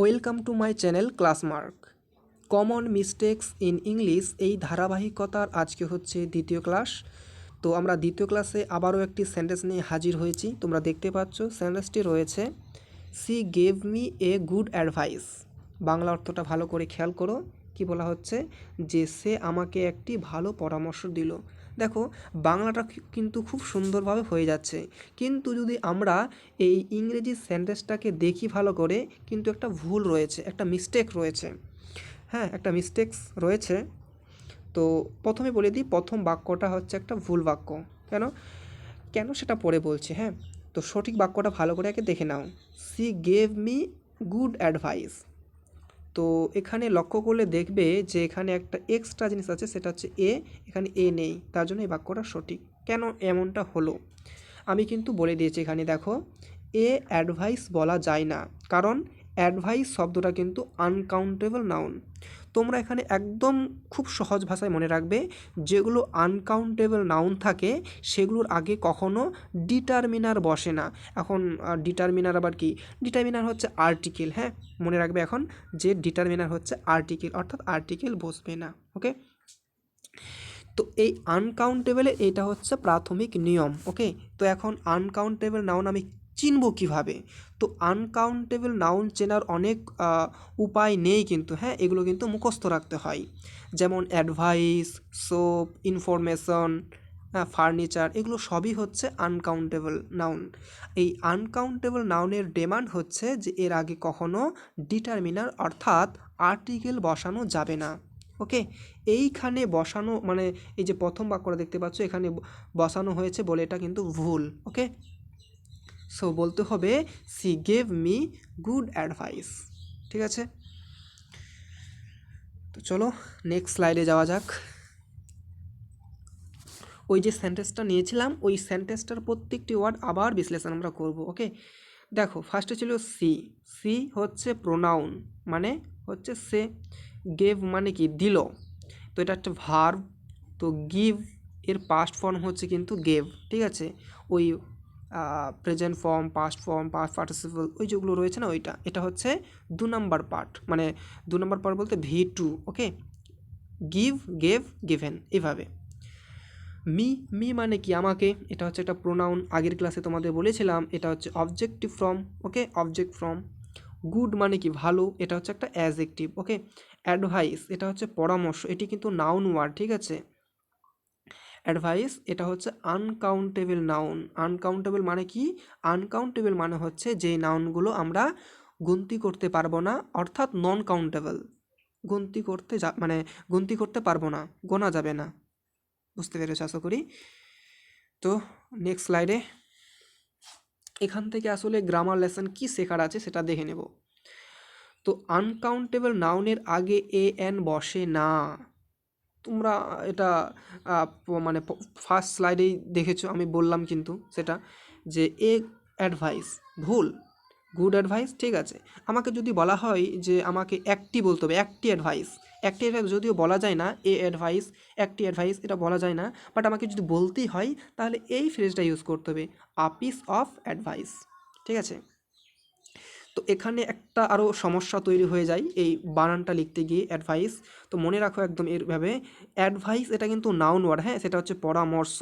Welcome to my channel Classmark. Common mistakes in English, এই ধারাবাহিকতার আজকে হচ্ছে দ্বিতীয় ক্লাস। তো আমরা দ্বিতীয় ক্লাসে আবারও একটি সেন্টেন্স নিয়ে হাজির হয়েছি, তোমরা দেখতে পাচ্ছ সেন্টেন্সটি রয়েছে, she gave me a good advice. Bangla অর্থটা ভালো করে খেয়াল করো। কি বলা হচ্ছে? যে সে আমাকে একটি ভালো পরামর্শ দিল। দেখো, বাংলাটা কিন্তু খুব সুন্দরভাবে হয়ে যাচ্ছে। কিন্তু যদি আমরা এই ইংরেজি সেন্টেন্সটাকে দেখি ভালো করে, কিন্তু একটা ভুল রয়েছে, একটা মিস্টেক রয়েছে। হ্যাঁ একটা মিস্টেকস রয়েছে। তো প্রথমে বলে দিই, প্রথম বাক্যটা হচ্ছে একটা ভুল বাক্য। কেন? কেন সেটা পরে বলছি হ্যাঁ? তো সঠিক বাক্যটা ভালো করে আগে দেখে নাও। She gave me good advice তো এখানে লক্ষ্য করলে দেখবে যে এখানে একটা এক্সট্রা জিনিস আছে, সেটা হচ্ছে এ এখানে এ নেই। তার জন্য এই বাক্যটা সঠিক। কেন এমনটা হলো? আমি কিন্তু বলে দিয়েছি এখানে, দেখো এ অ্যাডভাইস বলা যায় না। কারণ অ্যাডভাইস শব্দটা কিন্তু আনকাউন্টেবল নাউন তোমরা এখানে একদম খুব সহজ ভাষায় মনে রাখবে, যেগুলো আনকাউন্টেবল নাউন থাকে, সেগুলোর আগে কখনো ডিটারমিনার বসে না। এখন ডিটারমিনার আবার কি? ডিটারমিনার হচ্ছে আর্টিকেল হ্যাঁ? মনে রাখবে এখন যে ডিটারমিনার হচ্ছে আর্টিকেল অর্থাৎ আর্টিকেল বসবে না ওকে তো এই আনকাউন্টেবলে এটা হচ্ছে প্রাথমিক নিয়ম ওকে তো এখন আনকাউন্টেবল নাউন আমি চিনব কীভাবে? তো আনকাউন্টেবল নাউন চেনার অনেক উপায় নেই কিন্তু হ্যাঁ এগুলো কিন্তু মুখস্থ রাখতে হয়। যেমন অ্যাডভাইস সোপ ইনফরমেশন ফার্নিচার এগুলো সবই হচ্ছে আনকাউন্টেবল নাউন এই আনকাউন্টেবল নাউনের ডিমান্ড হচ্ছে যে এর আগে কখনো ডিটারমিনার অর্থাৎ আর্টিকেল বসানো যাবে না। ওকে এইখানে বসানো মানে এই যে প্রথম বাক্যটা দেখতে পাচ্ছ, এখানে বসানো হয়েছে বলে এটা কিন্তু ভুল। ওকে সো বলতে হবে she gave me good advice ঠিক আছে? তো চলো নেক্সট স্লাইডে যাওয়া যাক। ওই যে সেন্টেন্সটা নিয়েছিলাম, ওই সেন্টেন্সটার প্রত্যেকটি ওয়ার্ড আবার বিশ্লেষণ আমরা করব ওকে দেখো ফার্স্টে ছিল সি সি হচ্ছে প্রোনাউন মানে হচ্ছে সে গেভ মানে কি? দিল। তো এটা একটা ভার্ব তো গিভ এর পাস্ট ফর্ম হচ্ছে কিন্তু গেভ ঠিক আছে? ওই present form past form past participle ওই যেগুলো রয়েছে না, ওইটা। এটা হচ্ছে দু নম্বর পার্ট মানে দু নম্বর পার্ট বলতে V two okay give gave given এভাবে। মি মি মানে কি আমাকে? এটা হচ্ছে একটা প্রোনাউন আগের ক্লাসে তোমাদের বলেছিলাম, এটা হচ্ছে objective form okay object form good মানে কি? ভালো, এটা হচ্ছে একটা অ্যাজেক্টিভ ওকে অ্যাডভাইস এটা হচ্ছে পরামর্শ, এটি কিন্তু নাউন ওয়ার্ড ঠিক আছে? অ্যাডভাইস, এটা হচ্ছে আনকাউন্টেবল নাউন আনকাউন্টেবল মানে কি? আনকাউন্টেবল মানে হচ্ছে যে নাউনগুলো আমরা গুনতি করতে পারব না, অর্থাৎ নন কাউন্টেবল গুনতি করতে যা মানে গুনতি করতে পারব না, গোনা যাবে না। বুঝতে পেরেছ আশা করি? তো নেক্সট স্লাইডে এখান থেকে আসলে গ্রামার লেসন কি শেখার আছে সেটা দেখে নেব। তো আনকাউন্টেবল নাউনের আগে এ এন বসে না। তোমরা এটা মানে ফার্স্ট স্লাইডেই দেখেছ, আমি বললাম কিন্তু সেটা যে এ অ্যাডভাইস ভুল গুড অ্যাডভাইস ঠিক আছে। আমাকে যদি বলা হয় যে আমাকে একটি বলতে হবে, একটি অ্যাডভাইস একটি অ্যাডভাইস যদিও বলা যায় না, এ অ্যাডভাইস একটি অ্যাডভাইস এটা বলা যায় না বাট আমাকে যদি বলতেই হয়, তাহলে এই ফ্রেজটা ইউজ করতে হবে আ পিস অফ অ্যাডভাইস ঠিক আছে? তো এখানে একটা আরও সমস্যা তৈরি হয়ে যায় এই বানানটা লিখতে গিয়ে অ্যাডভাইস তো মনে রাখো একদম এরভাবে অ্যাডভাইস এটা কিন্তু নাউন ওয়ার্ড হ্যাঁ? সেটা হচ্ছে পরামর্শ।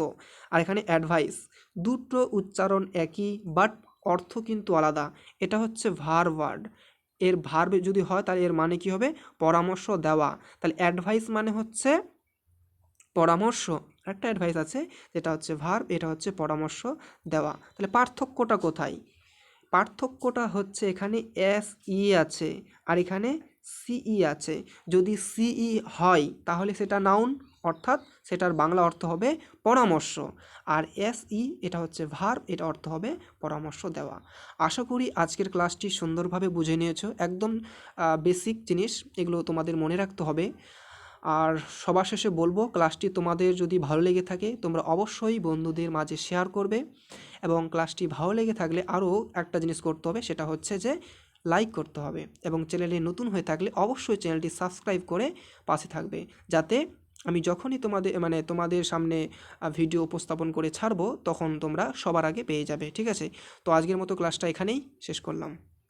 আর এখানে অ্যাডভাইস দুটো উচ্চারণ একই বাট অর্থ কিন্তু আলাদা। এটা হচ্ছে ভার ওয়ার্ড এর ভার্ব যদি হয়, তাহলে এর মানে কি হবে? পরামর্শ দেওয়া। তাহলে অ্যাডভাইস মানে হচ্ছে পরামর্শ। একটা অ্যাডভাইস আছে, যেটা হচ্ছে ভার্ব এটা হচ্ছে পরামর্শ দেওয়া। তাহলে পার্থক্যটা কোথায়? পার্থক্যটা হচ্ছে এখানে এস ই আছে আর এখানে সিই আছে। যদি সিই হয়, তাহলে সেটা নাউন অর্থাৎ সেটার বাংলা অর্থ হবে পরামর্শ। আর এস ই, এটা হচ্ছে ভার্ব এটা অর্থ হবে পরামর্শ দেওয়া। আশা করি আজকের ক্লাসটি সুন্দরভাবে বুঝে নিয়েছো। একদম বেসিক জিনিস, এগুলো তোমাদের মনে রাখতে হবে। আর সবার শেষে বলব, ক্লাসটি তোমাদের যদি ভালো লেগে থাকে, তোমরা অবশ্যই বন্ধুদের মাঝে শেয়ার করবে এবং ক্লাসটি ভালো লেগে থাকলে আরও একটা জিনিস করতে হবে, সেটা হচ্ছে যে লাইক করতে হবে এবং চ্যানেলে নতুন হয়ে থাকলে অবশ্যই চ্যানেলটি সাবস্ক্রাইব করে পাশে থাকবে, যাতে আমি যখনই তোমাদের মানে তোমাদের সামনে ভিডিও উপস্থাপন করে ছাড়বো, তখন তোমরা সবার আগে পেয়ে যাবে, ঠিক আছে? তো আজকের মতো ক্লাসটা এখানেই শেষ করলাম।